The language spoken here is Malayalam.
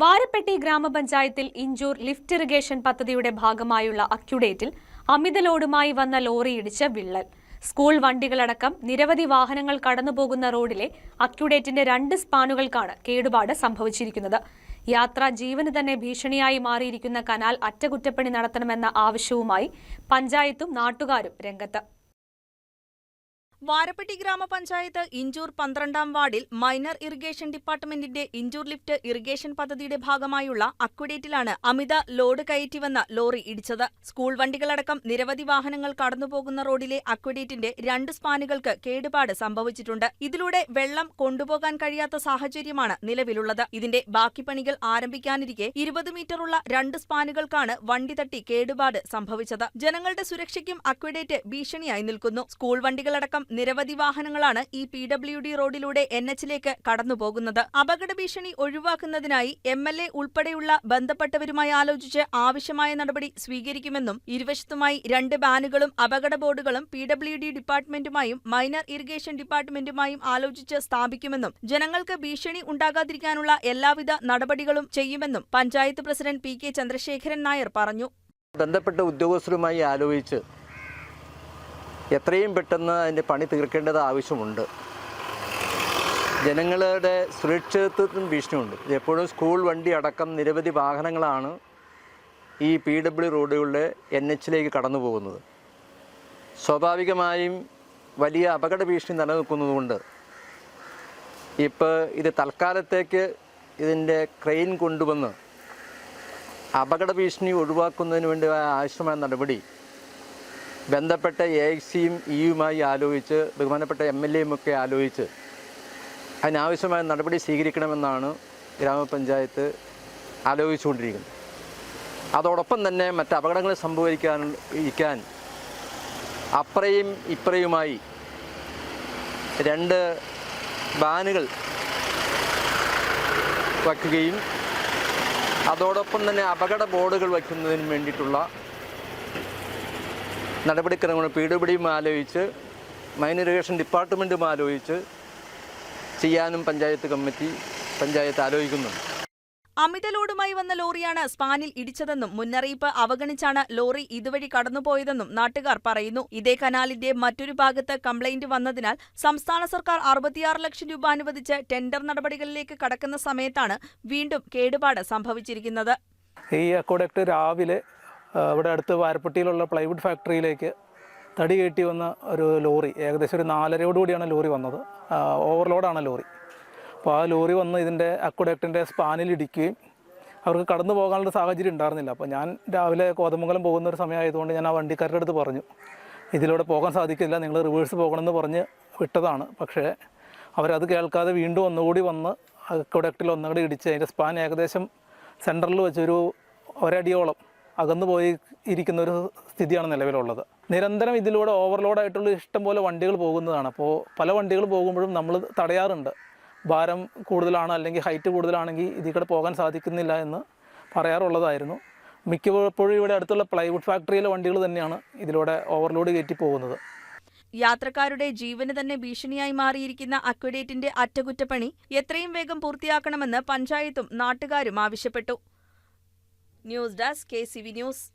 വാരപ്പെട്ടി ഗ്രാമപഞ്ചായത്തിൽ ഇഞ്ചൂർ ലിഫ്റ്റ് ഇറിഗേഷൻ പദ്ധതിയുടെ ഭാഗമായുള്ള അക്യുഡേറ്റിൽ അമിത ലോഡുമായി വന്ന ലോറിയിടിച്ച് വിള്ളൽ. സ്കൂൾ വണ്ടികളടക്കം നിരവധി വാഹനങ്ങൾ കടന്നുപോകുന്ന റോഡിലെ അക്യുഡേറ്റിന്റെ രണ്ട് സ്പാനുകൾക്കാണ് കേടുപാട് സംഭവിച്ചിരിക്കുന്നത്. യാത്ര ജീവന് തന്നെ ഭീഷണിയായി മാറിയിരിക്കുന്ന കനാൽ അറ്റകുറ്റപ്പണി നടത്തണമെന്ന ആവശ്യവുമായി പഞ്ചായത്തും നാട്ടുകാരും രംഗത്ത്. വാരപ്പെട്ടി ഗ്രാമപഞ്ചായത്ത് ഇഞ്ചൂർ പന്ത്രണ്ടാം വാർഡിൽ മൈനർ ഇറിഗേഷൻ ഡിപ്പാർട്ട്മെന്റിന്റെ ഇഞ്ചൂർ ലിഫ്റ്റ് ഇറിഗേഷൻ പദ്ധതിയുടെ ഭാഗമായുള്ള അക്വഡേറ്റിലാണ് അമിത ലോഡ് കയറ്റിവന്ന ലോറി ഇടിച്ചത്. സ്കൂൾ വണ്ടികളടക്കം നിരവധി വാഹനങ്ങൾ കടന്നുപോകുന്ന റോഡിലെ അക്വഡേറ്റിന്റെ രണ്ട് സ്പാനുകൾക്ക് കേടുപാട് സംഭവിച്ചിട്ടുണ്ട്. ഇതിലൂടെ വെള്ളം കൊണ്ടുപോകാൻ കഴിയാത്ത സാഹചര്യമാണ് നിലവിലുള്ളത്. ഇതിന്റെ ബാക്കി പണികൾ ആരംഭിക്കാനിരിക്കെ ഇരുപത് മീറ്ററുള്ള രണ്ട് സ്പാനുകൾക്കാണ് വണ്ടി തട്ടി കേടുപാട് സംഭവിച്ചത്. ജനങ്ങളുടെ സുരക്ഷയ്ക്കും അക്വഡേറ്റ് ഭീഷണിയായി നിൽക്കുന്നു. സ്കൂൾ വണ്ടികളടക്കം നിരവധി വാഹനങ്ങളാണ് ഈ പി ഡബ്ല്യു ഡി റോഡിലൂടെ എൻ എച്ചിലേക്ക് കടന്നുപോകുന്നത്. അപകട ഭീഷണി ഒഴിവാക്കുന്നതിനായി എം എൽ എ ഉൾപ്പെടെയുള്ള ബന്ധപ്പെട്ടവരുമായി ആലോചിച്ച് ആവശ്യമായ നടപടി സ്വീകരിക്കുമെന്നും ഇരുവശത്തുമായി രണ്ട് ബാനുകളും അപകട ബോർഡുകളും പി ഡബ്ല്യു ഡി ഡിപ്പാർട്ട്മെന്റുമായും മൈനർ ഇറിഗേഷൻ ഡിപ്പാർട്ട്മെന്റുമായും ആലോചിച്ച് സ്ഥാപിക്കുമെന്നും ജനങ്ങൾക്ക് ഭീഷണി ഉണ്ടാകാതിരിക്കാനുള്ള എല്ലാവിധ നടപടികളും ചെയ്യുമെന്നും panchayat president P K Chandrasekharan Nair പറഞ്ഞു. ബന്ധപ്പെട്ട ഉദ്യോഗസ്ഥരുമായി ആലോചിച്ച് എത്രയും പെട്ടെന്ന് അതിന്റെ പണി തീർക്കേണ്ടത് ആവശ്യമുണ്ട്. ജനങ്ങളുടെ സുരക്ഷിതത്വത്തിന് ഭീഷണിയുണ്ട്. എപ്പോഴും സ്കൂൾ വണ്ടി അടക്കം നിരവധി വാഹനങ്ങളാണ് ഈ പി ഡബ്ല്യു റോഡുകളുടെ എൻ എച്ചിലേക്ക് കടന്നു പോകുന്നത് സ്വാഭാവികമായും വലിയ അപകട ഭീഷണി നിലനിൽക്കുന്നതുകൊണ്ട് ഇപ്പോൾ ഇത് തൽക്കാലത്തേക്ക് ഇതിന്റെ ക്രെയിൻ കൊണ്ടുവന്ന് അപകട ഭീഷണി ഒഴിവാക്കുന്നതിന് വേണ്ടി ആവശ്യമായ നടപടി ബന്ധപ്പെട്ട എ എക്സിയും ഇയുമായി ആലോചിച്ച് ബഹുമാനപ്പെട്ട എം എൽ എയും ഒക്കെ ആലോചിച്ച് അതിനാവശ്യമായ നടപടി സ്വീകരിക്കണമെന്നാണ് ഗ്രാമപഞ്ചായത്ത് ആലോചിച്ചുകൊണ്ടിരിക്കുന്നത്. അതോടൊപ്പം തന്നെ മറ്റ് അപകടങ്ങൾ സംഭവിക്കാൻ ഇരിക്കാൻ അപ്പറയും ഇപ്പറയുമായി രണ്ട് ബാനുകൾ വയ്ക്കുകയും അതോടൊപ്പം തന്നെ അപകട ബോർഡുകൾ വയ്ക്കുന്നതിന് വേണ്ടിയിട്ടുള്ള നടപടിക്രമങ്ങൾ പി ഡബ്ല്യു ഡിയും ആലോചിച്ച് മൈൻ ഇറിഗേഷൻ ഡിപ്പാർട്ട്മെന്റും ആലോചിച്ച് ചെയ്യാനും പഞ്ചായത്ത് കമ്മിറ്റി പഞ്ചായത്ത് ആലോചിക്കുന്നുണ്ട്. അമിത ലോഡുമായി വന്ന ലോറിയാണ് സ്പാനിൽ ഇടിച്ചതെന്നും മുന്നറിയിപ്പ് അവഗണിച്ചാണ് ലോറി ഇതുവഴി കടന്നുപോയതെന്നും നാട്ടുകാർ പറയുന്നു. ഇതേ കനാലിന്റെ മറ്റൊരു ഭാഗത്ത് കംപ്ലൈന്റ് വന്നതിനാൽ സംസ്ഥാന സർക്കാർ അറുപത്തിയാറ് ലക്ഷം രൂപ അനുവദിച്ച് ടെൻഡർ നടപടികളിലേക്ക് കടക്കുന്ന സമയത്താണ് വീണ്ടും കേടുപാട് സംഭവിച്ചിരിക്കുന്നത്. ഈ അക്കോഡക്റ്റ് രാവിലെ ഇവിടെ അടുത്ത് വാരപ്പട്ടിയിലുള്ള പ്ലൈവുഡ് ഫാക്ടറിയിലേക്ക് തടി കയറ്റി വന്ന ഒരു ലോറി ഏകദേശം ഒരു നാലരയോടുകൂടിയാണ് ലോറി വന്നത്. ഓവർലോഡാണ് ലോറി. അപ്പോൾ ആ ലോറി വന്ന് ഇതിന്റെ അക്വഡക്റ്റിന്റെ സ്പാനിൽ ഇടിക്കുകയും അവർക്ക് കടന്നു പോകാനുള്ള സാഹചര്യം ഉണ്ടായിരുന്നില്ല. അപ്പോൾ ഞാൻ രാവിലെ കോതമംഗലം പോകുന്ന ഒരു സമയമായതുകൊണ്ട് ഞാൻ ആ വണ്ടിക്കാരുടെ അടുത്ത് പറഞ്ഞു ഇതിലൂടെ പോകാൻ സാധിക്കില്ല നിങ്ങൾ റിവേഴ്സ് പോകണമെന്ന് പറഞ്ഞ് വിട്ടതാണ്. പക്ഷേ അവരത് കേൾക്കാതെ വീണ്ടും ഒന്നുകൂടി വന്ന് അക്വഡക്റ്റിൽ ഒന്നുകൂടി ഇടിച്ച് അതിന്റെ സ്പാൻ ഏകദേശം സെന്ററിൽ വെച്ചൊരു ഒരടിയോളം അകന്നു പോയി ഇരിക്കുന്ന ഒരു സ്ഥിതിയാണ് നിലവിലുള്ളത്. നിരന്തരം ഇതിലൂടെ ഓവർലോഡായിട്ടുള്ള ഇഷ്ടം പോലെ വണ്ടികൾ പോകുന്നതാണ്. അപ്പോൾ പല വണ്ടികൾ പോകുമ്പോഴും നമ്മൾ തടയാറുണ്ട്. ഭാരം കൂടുതലാണ് അല്ലെങ്കിൽ ഹൈറ്റ് കൂടുതലാണെങ്കിൽ ഇതിൽ കൂടെ പോകാൻ സാധിക്കുന്നില്ല എന്ന് പറയാറുള്ളതായിരുന്നു. മിക്കപ്പോഴും ഇവിടെ അടുത്തുള്ള പ്ലൈവുഡ് ഫാക്ടറിയിലെ വണ്ടികൾ തന്നെയാണ് ഇതിലൂടെ ഓവർലോഡ് കയറ്റി പോകുന്നത്. യാത്രക്കാരുടെ ജീവന് തന്നെ ഭീഷണിയായി മാറിയിരിക്കുന്ന അക്വഡേറ്റിന്റെ അറ്റകുറ്റപ്പണി എത്രയും വേഗം പൂർത്തിയാക്കണമെന്ന് പഞ്ചായത്തും നാട്ടുകാരും ആവശ്യപ്പെട്ടു. News Desk, KCB News.